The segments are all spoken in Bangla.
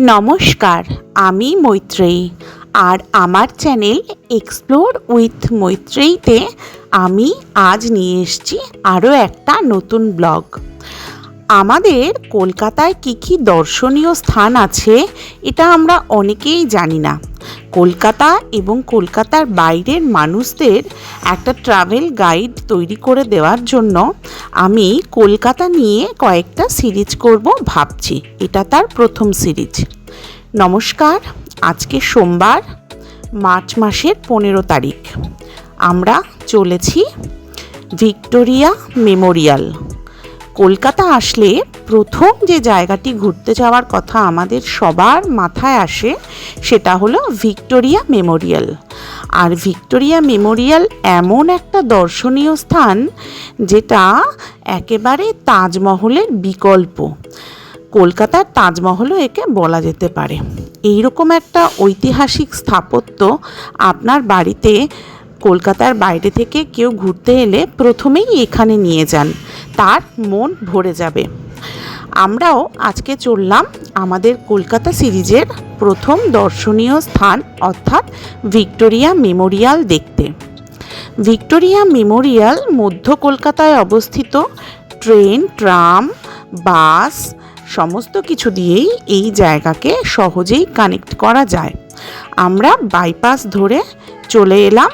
নমস্কার, আমি মৈত্রেয়ী। আর আমার চ্যানেল এক্সপ্লোর উইথ মৈত্রেয়ীতে আমি আজ নিয়ে এসছি আরও একটা নতুন ব্লগ। আমাদের কলকাতায় কী কী দর্শনীয় স্থান আছে, এটা আমরা অনেকেই জানি না। কলকাতা এবং কলকাতার বাইরের মানুষদের একটা ট্রাভেল গাইড তৈরি করে দেওয়ার জন্য আমি কলকাতা নিয়ে কয়েকটা সিরিজ করব ভাবছি। এটা তার প্রথম সিরিজ। নমস্কার, আজকে সোমবার, মার্চ মাসের পনেরো তারিখ। আমরা চলেছি ভিক্টোরিয়া মেমোরিয়াল। কলকাতা আসলে প্রথম যে জায়গাটি ঘুরতে যাওয়ার কথা আমাদের সবার মাথায় আসে, সেটা হলো ভিক্টোরিয়া মেমোরিয়াল। আর ভিক্টোরিয়া মেমোরিয়াল এমন একটা দর্শনীয় স্থান, যেটা একেবারে তাজমহলের বিকল্প। কলকাতার তাজমহলও একে বলা যেতে পারে। এইরকম একটা ঐতিহাসিক স্থাপত্য আপনার বাড়িতে, কলকাতার বাইরে থেকে কেউ ঘুরতে এলে প্রথমেই এখানে নিয়ে যান। তার মন ভরে যাবে। আমরাও আজকে চললাম আমাদের কলকাতা সিরিজের প্রথম দর্শনীয় স্থান, অর্থাৎ ভিক্টোরিয়া মেমোরিয়াল দেখতে। ভিক্টোরিয়া মেমোরিয়াল মধ্য কলকাতায় অবস্থিত। ট্রেন, ট্রাম, বাস, সমস্ত কিছু দিয়েই এই জায়গাকে সহজেই কানেক্ট করা যায়। আমরা বাইপাস ধরে চলে এলাম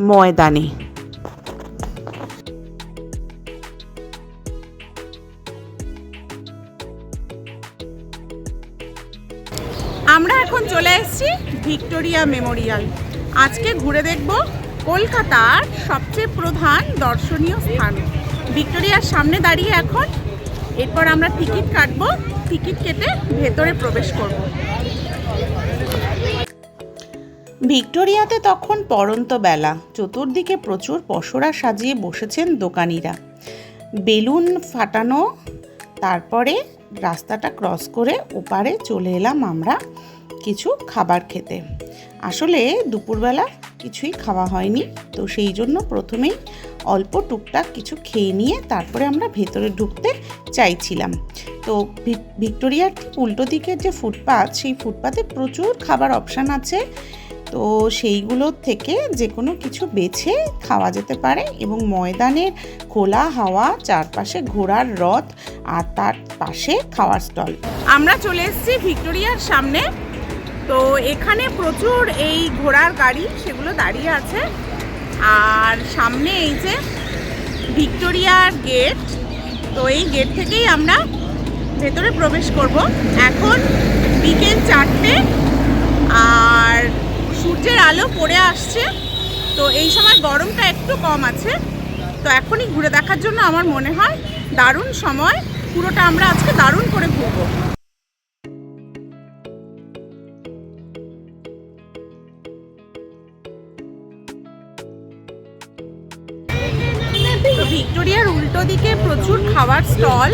ময়দানে। চলে এসেছি ভিক্টোরিয়া মেমোরিয়াল। আজকে ঘুরে দেখব কলকাতার সবচেয়ে প্রধান দর্শনীয় স্থান। ভিক্টোরিয়ার সামনে দাঁড়িয়ে এখন এরপর আমরা টিকিট কাটবো, টিকিট কেটে ভেতরে প্রবেশ করব। ভিক্টোরিয়াতে তখন পড়ন্ত বেলা, চতুর্দিকে প্রচুর পসরা সাজিয়ে বসেছেন দোকানিরা। বেলুন ফাটানো, তারপরে রাস্তাটা ক্রস করে ওপারে চলে এলাম আমরা কিছু খাবার খেতে। আসলে দুপুরবেলা কিছুই খাওয়া হয়নি, তো সেই জন্য প্রথমেই অল্প টুকটাক কিছু খেয়ে নিয়ে তারপরে আমরা ভেতরে ঢুকতে চাইছিলাম। তো ভিক্টোরিয়ার ঠিক উল্টো দিকের যে ফুটপাথ সেই ফুটপাতে প্রচুর খাবার অপশান আছে। তো সেইগুলোর থেকে যে কোনো কিছু বেছে খাওয়া যেতে পারে এবং ময়দানের খোলা হাওয়া, চারপাশে ঘোড়ার রথ আর তার পাশে খাওয়ার স্টল। আমরা চলে এসেছি ভিক্টোরিয়ার সামনে তো এখানে প্রচুর এই ঘোড়ার গাড়ি সেগুলো দাঁড়িয়ে আছে। আর সামনে এই যে ভিক্টোরিয়ার গেট, তো এই গেট থেকেই আমরা ভেতরে প্রবেশ করব। এখন বিকেল চারটে, আর সূর্যের আলো পড়ে আসছে। তো এই সময় গরমটা একটু কম আছে। তো এখনই ঘুরে দেখার জন্য আমার মনে হয় দারুণ সময়। পুরোটা আমরা আজকে দারুণ করে ঘুরবো। ভিক্টোরিয়ার দিকে প্রচুর খাবার স্টল।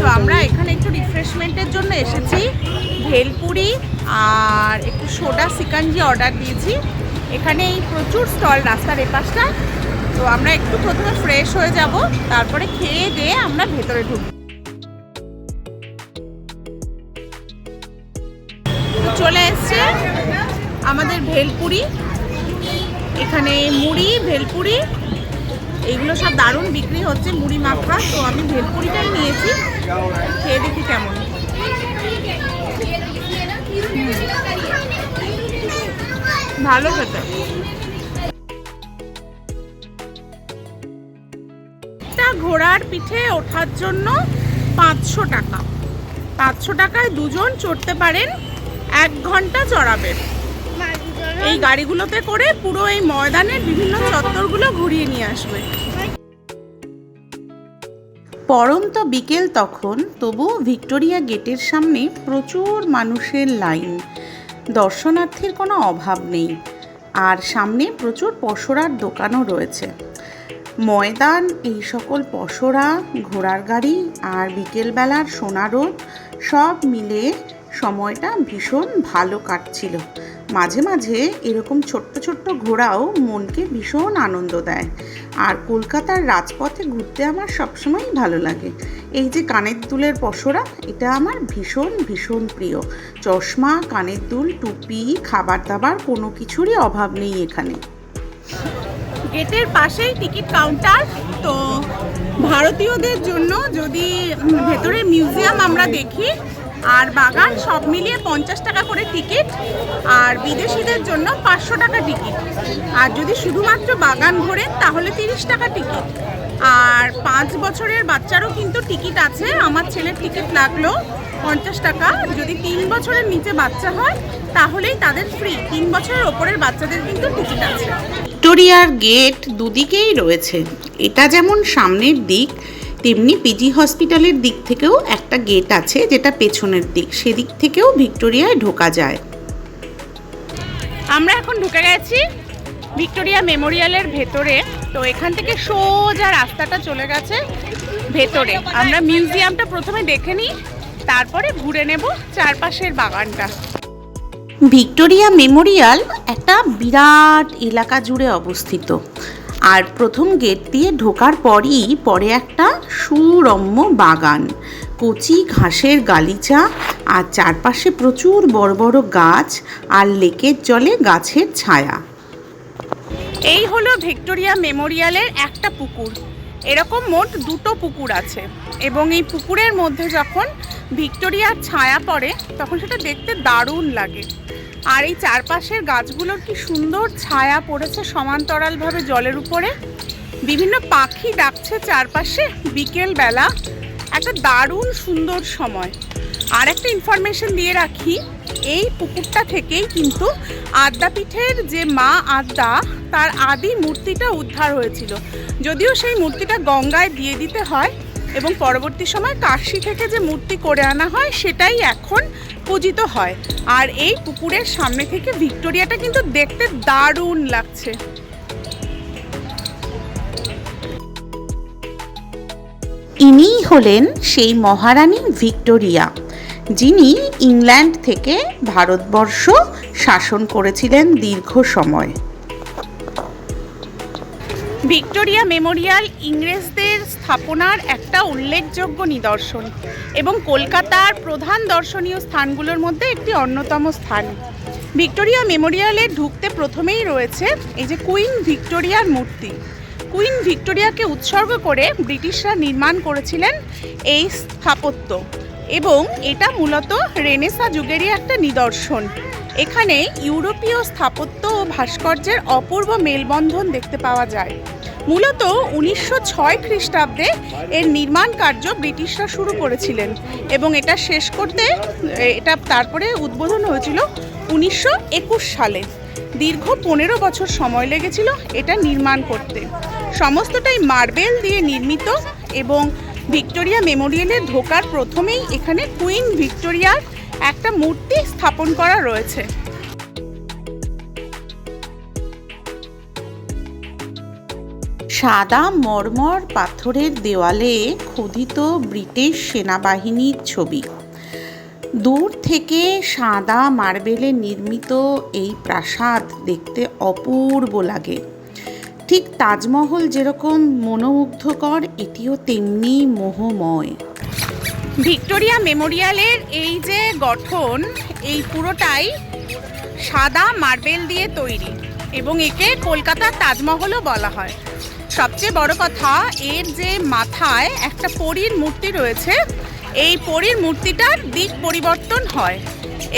তো আমরা এখানে একটু রিফ্রেশমেন্টের জন্য এসেছি। ভেলপুরি আর একটু সোডা সিকাঞ্জি অর্ডার দিয়েছি। এখানে এই প্রচুর স্টল রাস্তার এপাশটা। তো আমরা একটু প্রথমে ফ্রেশ হয়ে যাব, তারপরে খেয়ে দিয়ে আমরা ভেতরে ঢুকব চলে এসছে আমাদের ভেলপুরি। এখানে মুড়ি, ভেলপুরি এইগুলো সব দারুণ বিক্রি হচ্ছে, মুড়ি মাখা। তো আমি ভেলপুরিটাই নিয়েছি। খেয়ে দেখি কেমন। ভালো খেতে। ঘোড়ার পিঠে ওঠার জন্য পাঁচশো টাকা। পাঁচশো টাকায় দুজন চড়তে পারেন, এক ঘণ্টা চড়াবেন। এই গাড়িগুলোতে করে পুরো এই ময়দানের বিভিন্ন চত্বরগুলো ঘুরিয়ে নিয়ে আসবে। পরন্ত বিকেল তখন, তবু ভিক্টোরিয়া গেটের সামনে প্রচুর মানুষের লাইন। দর্শনার্থীর কোনো অভাব নেই। আর সামনে প্রচুর পসরার দোকানও রয়েছে। ময়দান, এই সকল পসরা, ঘোড়ার গাড়ি আর বিকেলবেলার সোনা রোদ সব মিলে সময়টা ভীষণ ভালো কাটছিল। মাঝে মাঝে এরকম ছোট্ট ছোট্ট ঘোরাও মনকে ভীষণ আনন্দ দেয়। আর কলকাতার রাজপথে ঘুরতে আমার সবসময়ই ভালো লাগে। এই যে কানের দুলের পসরা এটা আমার ভীষণ ভীষণ প্রিয়। চশমা, কানের দুল, টুপি, খাবার দাবার, কোনো কিছুরই অভাব নেই এখানে। গেটের পাশেই টিকিট কাউন্টার। তো ভারতীয়দের জন্য যদি ভেতরে মিউজিয়াম আমরা দেখি আর বাগান সব মিলিয়ে পঞ্চাশ টাকা করে টিকিট, আর বিদেশিদের জন্য পাঁচশো টাকা টিকিট। আর যদি শুধুমাত্র বাগান ঘোরেন তাহলে তিরিশ টাকা টিকিট। আর পাঁচ বছরের বাচ্চারও কিন্তু টিকিট আছে। আমার ছেলের টিকিট লাগল পঞ্চাশ টাকা। যদি তিন বছরের নিচে বাচ্চা হয়, তাহলেই তাদের ফ্রি তিন বছরের ওপরের বাচ্চাদের কিন্তু টিকিট আছে। ভিক্টোরিয়ার গেট দুদিকেই রয়েছে। এটা যেমন সামনের দিক তেমনি পিজি হসপিটালের দিক থেকেও একটা গেট আছে যেটা পেছনের দিক। সেদিক থেকেও ভিক্টোরিয়ায় ঢোকা যায়। আমরা এখন ঢুকে গেছি ভিক্টোরিয়া মেমোরিয়ালের ভেতরে। তো এখান থেকে সোজা রাস্তাটা চলে গেছে ভেতরে। আমরা মিউজিয়ামটা প্রথমে দেখে নিই তারপরে ঘুরে নেব চারপাশের বাগানটা। ভিক্টোরিয়া মেমোরিয়াল একটা বিরাট এলাকা জুড়ে অবস্থিত। আর প্রথম গেট দিয়ে ঢোকার পরই পরে একটা সুরম্য বাগান। কচি ঘাসের গালিচা আর চারপাশে প্রচুর বড় বড় গাছ আর লেকের জলে গাছের ছায়া। এই হলো ভিক্টোরিয়া মেমোরিয়ালের একটা পুকুর। এরকম মোট দুটো পুকুর আছে এবং এই পুকুরের মধ্যে যখন ভিক্টোরিয়ার ছায়া পড়ে, তখন সেটা দেখতে দারুণ লাগে। আর এই চারপাশের গাছগুলোর কি সুন্দর ছায়া পড়েছে সমান্তরালভাবে জলের উপরে? বিভিন্ন পাখি ডাকছে চারপাশে বিকেল বেলা একটা দারুণ সুন্দর সময়। আর একটা ইনফরমেশন দিয়ে রাখি, এই পুকুরটা থেকেই কিন্তু আদ্যাপীঠের যে মা আদ্যা, তার আদি মূর্তিটা উদ্ধার হয়েছিল। যদিও সেই মূর্তিটা গঙ্গায় দিয়ে দিতে হয় এবং পরবর্তী সময় কাশি থেকে যে মূর্তি করে আনা হয়, সেটাই এখন পূজিত হয়। আর এই পুকুরের সামনে থেকে ভিক্টোরিয়াটা কিন্তু দেখতে দারুণ লাগছে। ইনিই হলেন সেই মহারানী ভিক্টোরিয়া, যিনি ইংল্যান্ড থেকে ভারতবর্ষ শাসন করেছিলেন দীর্ঘ সময়। ভিক্টোরিয়া মেমোরিয়াল ইংরেজদের স্থাপনার একটা উল্লেখযোগ্য নিদর্শন এবং কলকাতার প্রধান দর্শনীয় স্থানগুলোর মধ্যে একটি অন্যতম স্থান। ভিক্টোরিয়া মেমোরিয়ালে ঢুকতে প্রথমেই রয়েছে এই যে কুইন ভিক্টোরিয়ার মূর্তি। কুইন ভিক্টোরিয়াকে উৎসর্গ করে ব্রিটিশরা নির্মাণ করেছিলেন এই স্থাপত্য। এবং এটা মূলত রেনেসা যুগেরই একটা নিদর্শন। এখানে ইউরোপীয় স্থাপত্য ও ভাস্কর্যের অপূর্ব মেলবন্ধন দেখতে পাওয়া যায়। মূলত উনিশশো ছয় খ্রিস্টাব্দে এর নির্মাণ কার্য ব্রিটিশরা শুরু করেছিলেন এবং এটা শেষ করতে, এটা তারপরে উদ্বোধন হয়েছিল উনিশশো একুশ সালে। দীর্ঘ পনেরো বছর সময় লেগেছিল এটা নির্মাণ করতে। সমস্তটাই মার্বেল দিয়ে নির্মিত এবং ভিক্টোরিয়া মেমোরিয়ালে ঢোকার প্রথমেই এখানে কুইন ভিক্টোরিয়ার একটা মূর্তি স্থাপন করা রয়েছে। সাদা মর্মর পাথরের দেওয়ালে খোদিত ব্রিটিশ সেনাবাহিনীর ছবি। দূর থেকে সাদা মার্বেলে নির্মিত এই প্রাসাদ দেখতে অপূর্ব লাগে। ঠিক তাজমহল যেরকম মনোমুগ্ধকর, এটিও তেমনি মোহময়। ভিক্টোরিয়া মেমোরিয়ালের এই যে গঠন, এই পুরোটাই সাদা মার্বেল দিয়ে তৈরি এবং একে কলকাতার তাজমহলও বলা হয়। সবচেয়ে বড় কথা, এর যে মাথায় একটা পরীর মূর্তি রয়েছে, এই পরীর মূর্তিটার দিক পরিবর্তন হয়।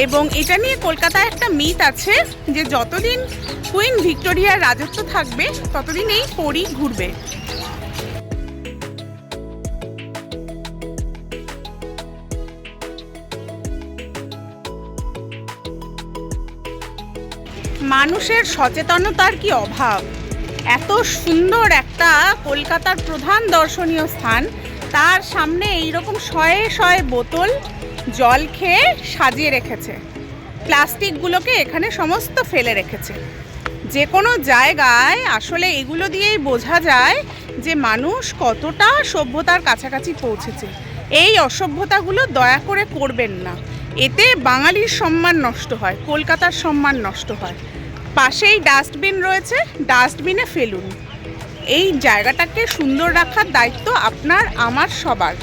এবং এটা নিয়ে কলকাতায় একটা মিথ আছে যে যতদিন কুইন ভিক্টোরিয়ার রাজত্ব থাকবে, ততদিন এই পরী ঘুরবে। মানুষের সচেতনতার কি অভাব? এত সুন্দর একটা কলকাতার প্রধান দর্শনীয় স্থান, তার সামনে এইরকম শয়ে শয়ে বোতল জল খেয়ে সাজিয়ে রেখেছে। প্লাস্টিকগুলোকে এখানে সমস্ত ফেলে রেখেছে। যে কোনো জায়গায় আসলে এগুলো দিয়েই বোঝা যায় যে মানুষ কতটা সভ্যতার কাছাকাছি পৌঁছেছে। এই অসভ্যতাগুলো দয়া করে করবেন না। এতে বাঙালির সম্মান নষ্ট হয়, কলকাতার সম্মান নষ্ট হয়। পাশেই ডাস্টবিন রয়েছে, ডাস্টবিনে ফেলুন। এই জায়গাটাকে সুন্দর রাখার দায়িত্ব আপনার, আমার, সবার।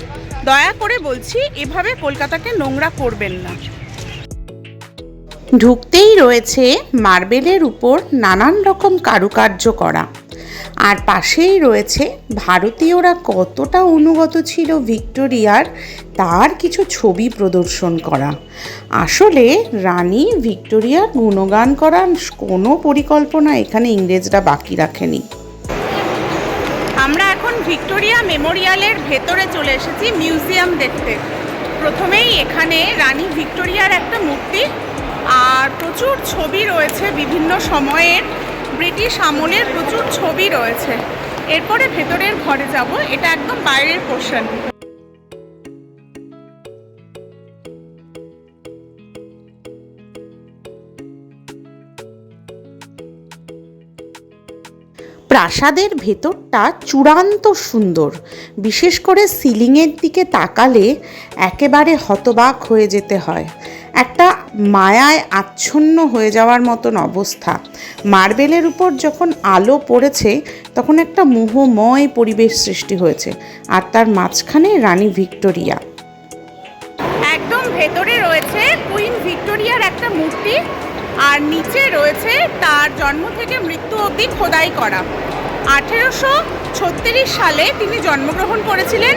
দয়া করে বলছি, এভাবে কলকাতাকে নোংরা করবেন না। ঢুকতেই রয়েছে মার্বেলের উপর নানান রকম কারুকার্য করা। আর পাশেই রয়েছে, ভারতীয়রা কতটা অনুগত ছিল ভিক্টোরিয়ার, তার কিছু ছবি প্রদর্শন করা। আসলে রানী ভিক্টোরিয়ার গুণগান করার কোনো পরিকল্পনা এখানে ইংরেজরা বাকি রাখেনি। ভিক্টোরিয়া মেমোরিয়ালের ভেতরে চলে এসেছি মিউজিয়াম দেখতে। প্রথমেই এখানে রানী ভিক্টোরিয়ার একটা মূর্তি আর প্রচুর ছবি রয়েছে বিভিন্ন সময়ের। ব্রিটিশ আমলের প্রচুর ছবি রয়েছে। এরপরে ভেতরের ঘরে যাব, এটা একদম বাইরের পোর্শন প্রাসাদের ভেতরটা চূড়ান্ত সুন্দর। বিশেষ করে সিলিংয়ের দিকে তাকালে একেবারে হতবাক হয়ে যেতে হয়। একটা মায়ায় আচ্ছন্ন হয়ে যাওয়ার মতন অবস্থা। মার্বেলের উপর যখন আলো পড়েছে, তখন একটা মোহময় পরিবেশ সৃষ্টি হয়েছে, আর তার মাঝখানে রানী ভিক্টোরিয়া। একদম ভেতরে রয়েছে কুইন ভিক্টোরিয়ার একটা মূর্তি। আর নিচে রয়েছে তার জন্ম থেকে মৃত্যু অবধি খোদাই করা। আঠেরোশো ছত্রিশ সালে তিনি জন্মগ্রহণ করেছিলেন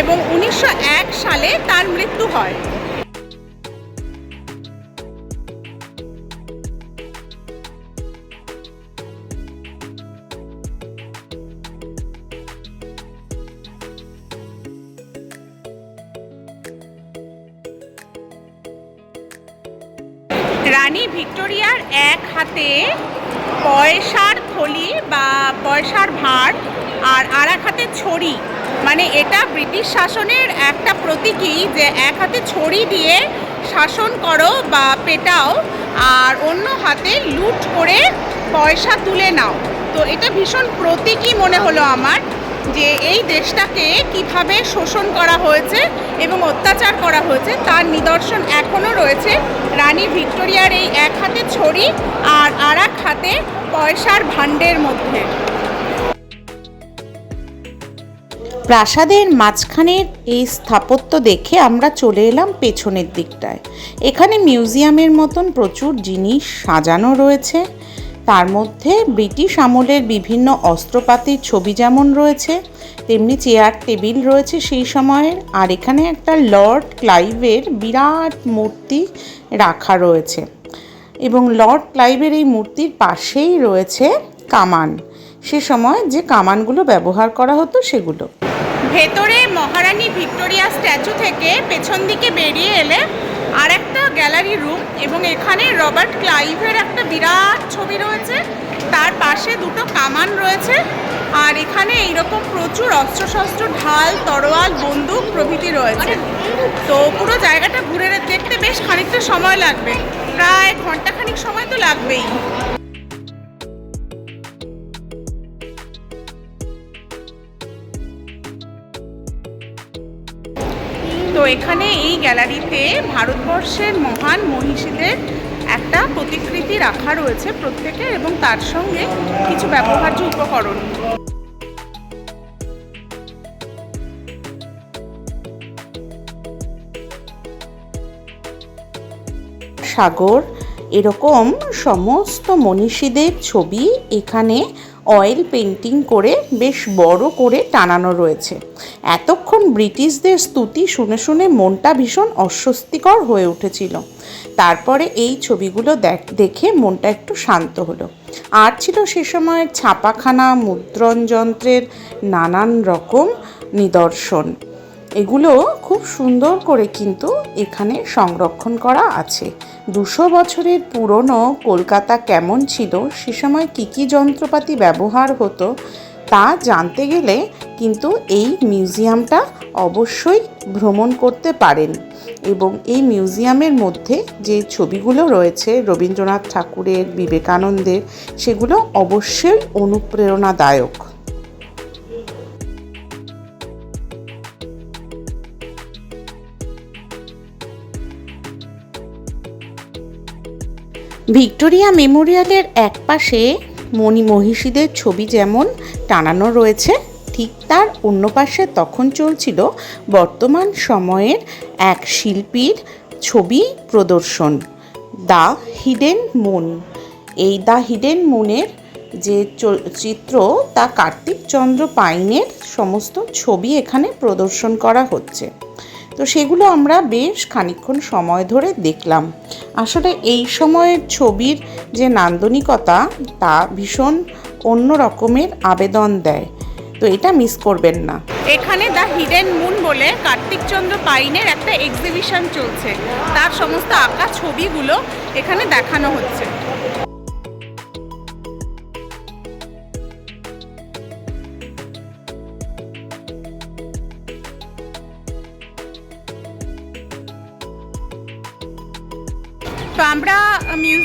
এবং উনিশশো এক সালে তার মৃত্যু হয়। রানী ভিক্টোরিয়ার এক হাতে পয়সার থলি বা পয়সার ভার আর আর এক হাতে ছড়ি। মানে এটা ব্রিটিশ শাসনের একটা প্রতীকী যে এক হাতে ছড়ি দিয়ে শাসন করো বা পেটাও আর অন্য হাতে লুট করে পয়সা তুলে নাও। তো এটা ভীষণ প্রতীকী মনে হলো আমার। যে এই দেশটাকে কীভাবে শোষণ করা হয়েছে এবং অত্যাচার করা হয়েছে, তার নিদর্শন এখনও রয়েছে। রানী ভিক্টোরিয়ার এই এক হাতে ছড়ি আর আর এক হাতে পয়সার ভাণ্ডের মধ্যে। প্রাসাদের মাঝখানের এই স্থাপত্য দেখে আমরা চলে এলাম পেছনের দিকটায়। এখানে মিউজিয়ামের মতন প্রচুর জিনিস সাজানো রয়েছে। তার মধ্যে ব্রিটিশ আমলের বিভিন্ন অস্ত্রপাতির ছবি যেমন রয়েছে, তেমনি চেয়ার, টেবিল রয়েছে সেই সময়ের, আর এখানে একটা লর্ড ক্লাইভের বিরাট মূর্তি রাখা রয়েছে। এবং লর্ড ক্লাইভের এই মূর্তির পাশেই রয়েছে কামান। সে সময় যে কামানগুলো ব্যবহার করা হতো সেগুলো। ভেতরে মহারানী ভিক্টোরিয়া স্ট্যাচু থেকে পেছন দিকে বেরিয়ে এলে আর একটা গ্যালারি রুম এবং এখানে রবার্ট ক্লাইভের একটা বিরাট ছবি রয়েছে। তার পাশে দুটো কামান রয়েছে আর এখানে এইরকম প্রচুর অস্ত্রশস্ত্র, ঢাল, তরোয়াল, বন্দুক প্রভৃতি রয়েছে। তো পুরো জায়গাটা ঘুরে দেখতে বেশ খানিকটা সময় লাগবে। প্রায় ঘন্টাখানিক সময় তো লাগবেই। এখানে এই গ্যালারিতে ভারতবর্ষের মহান মহিষীদের একটা প্রতিকৃতি রাখা রয়েছে প্রত্যেকের এবং তার সঙ্গে কিছু ব্যবহার্য উপকরণ। সাগর, এরকম সমস্ত মনীষীদের ছবি এখানে অয়েল পেন্টিং করে বেশ বড় করে টানানো রয়েছে। এতক্ষণ ব্রিটিশদের স্তুতি শুনে শুনে মনটা ভীষণ অস্বস্তিকর হয়ে উঠেছিল। তারপরে এই ছবিগুলো দেখ- মনটা একটু শান্ত হলো। আর ছিল সে সময়ের ছাপাখানা, মুদ্রণ যন্ত্রের নানান রকম নিদর্শন। এগুলো খুব সুন্দর করে কিন্তু এখানে সংরক্ষণ করা আছে। দুশো বছরের পুরনো কলকাতা কেমন ছিল? সে সময় কী কী যন্ত্রপাতি ব্যবহার হতো? তা জানতে গেলে কিন্তু এই মিউজিয়ামটা অবশ্যই ভ্রমণ করতে পারেন। এবং এই মিউজিয়ামের মধ্যে যে ছবিগুলো রয়েছে, রবীন্দ্রনাথ ঠাকুরের, বিবেকানন্দের, সেগুলো অবশ্যই অনুপ্রেরণাদায়ক। ভিক্টোরিয়া মেমোরিয়ালের একপাশে মণি মহিষীদের ছবি যেমন টানানো রয়েছে, ঠিক তার অন্য পাশে তখন চলছিল বর্তমান সময়ের এক শিল্পীর ছবি প্রদর্শন, দ্য হিডেন মুন। এই দ্য হিডেন মুনের যে চিত্র, তা কার্তিক চন্দ্র পাইনের সমস্ত ছবি এখানে প্রদর্শন করা হচ্ছে। তো সেগুলো আমরা বেশ খানিকক্ষণ সময় ধরে দেখলাম। আসলে এই সময়ের ছবির যে নান্দনিকতা, তা ভীষণ অন্য রকমের আবেদন দেয়। তো এটা মিস করবেন না। এখানে দ্য হিডেন মুন বলে কার্তিক চন্দ্র পাইনের একটা এক্সিবিশন চলছে। তার সমস্ত আঁকা ছবিগুলো এখানে দেখানো হচ্ছে।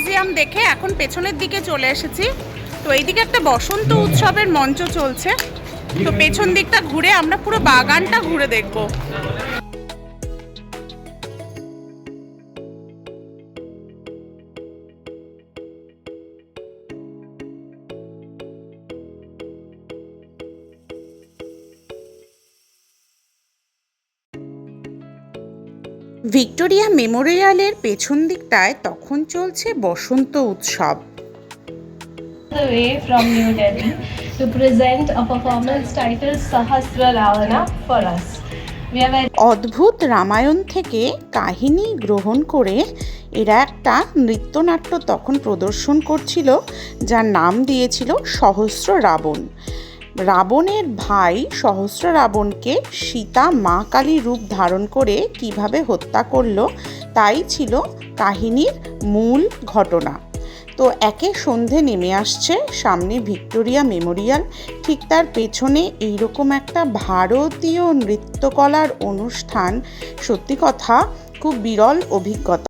মিউজিয়াম দেখে এখন পেছনের দিকে চলে এসেছি। তো এইদিকে একটা বসন্ত উৎসবের মঞ্চ চলছে। তো পেছন দিকটা ঘুরে আমরা পুরো বাগানটা ঘুরে দেখব। ভিক্টোরিয়া মেমোরিয়ালের পেছন দিকটায় তখন চলছে বসন্ত উৎসব the from New Delhi to present a performance titled Sahasra Ravana for us. We have a অদ্ভুত রামায়ণ থেকে কাহিনী গ্রহণ করে এরা একটা নৃত্যনাট্য তখন প্রদর্শন করছিল যার নাম দিয়েছিল সহস্র রাবণ রাবণের ভাই সহস্র রাবণকে সীতা মা কালী রূপ ধারণ করে কীভাবে হত্যা করল, তাই ছিল কাহিনীর মূল ঘটনা। তো একে সন্ধে নেমে আসছে, সামনে ভিক্টোরিয়া মেমোরিয়াল। ঠিক তার পেছনে এইরকম একটা ভারতীয় নৃত্যকলার অনুষ্ঠান। সত্যি কথা, খুব বিরল অভিজ্ঞতা।